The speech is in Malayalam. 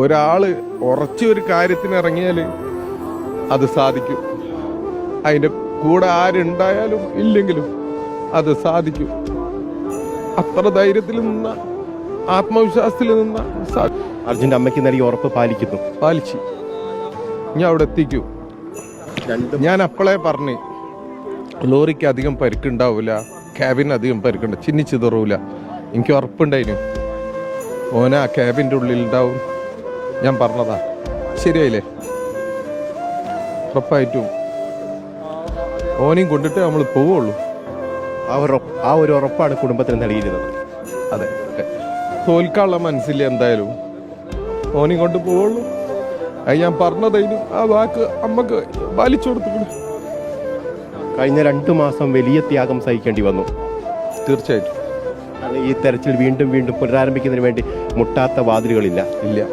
ഒരാൾ ഉറച്ച ഒരു കാര്യത്തിന് ഇറങ്ങിയാൽ അത് സാധിക്കും. അതിന്റെ കൂടെ ആരുണ്ടായാലും ഇല്ലെങ്കിലും അത് സാധിക്കും. അത്ര ധൈര്യത്തിൽ നിന്ന ആത്മവിശ്വാസത്തിൽ നിന്ന അർജുന്റെ അമ്മയ്ക്ക് നൽകിയ ഉറപ്പ് പാലിക്കുന്നു. പാലിച്ച്. ഞാൻ അവിടെ എത്തിക്കൂ. ഞാൻ അപ്പളേ പറഞ്ഞു ലോറിക്ക് അധികം പരിക്കുണ്ടാവില്ല ക്യാബിന് അധികം പരിക്കുണ്ട് ചിന്നിച്ചിതറൂല എനിക്ക് ഉറപ്പുണ്ടായിരുന്നു ഓന ആ ക്യാബിന്റെ ഉള്ളിൽ ഉണ്ടാവും. ഞാൻ പറഞ്ഞതാ. ശരിയായില്ലേ ഉറപ്പായിട്ടും. ഓനെയും കൊണ്ടിട്ട് നമ്മൾ പോവുള്ളൂ. ആ ഒരു ആ ഒരു ഉറപ്പാണ് കുടുംബത്തിന് നൽകിയിരുന്നത്. അതെ തോൽക്കാനുള്ള മനസ്സില്ല എന്തായാലും ഓനെയും കൊണ്ട് പോവുള്ളൂ. അത് ഞാൻ പറഞ്ഞതായാലും ആ വാക്ക് അമ്മയ്ക്ക് പാലിച്ചു കൊടുത്തു കഴിഞ്ഞ രണ്ടു മാസം വലിയ ത്യാഗം സഹിക്കേണ്ടി വന്നു. തീർച്ചയായിട്ടും. ഈ തെരച്ചിൽ വീണ്ടും വീണ്ടും പുനരാരംഭിക്കുന്നതിന് വേണ്ടി മുട്ടാത്ത വാതിലുകളില്ല. ഇല്ല.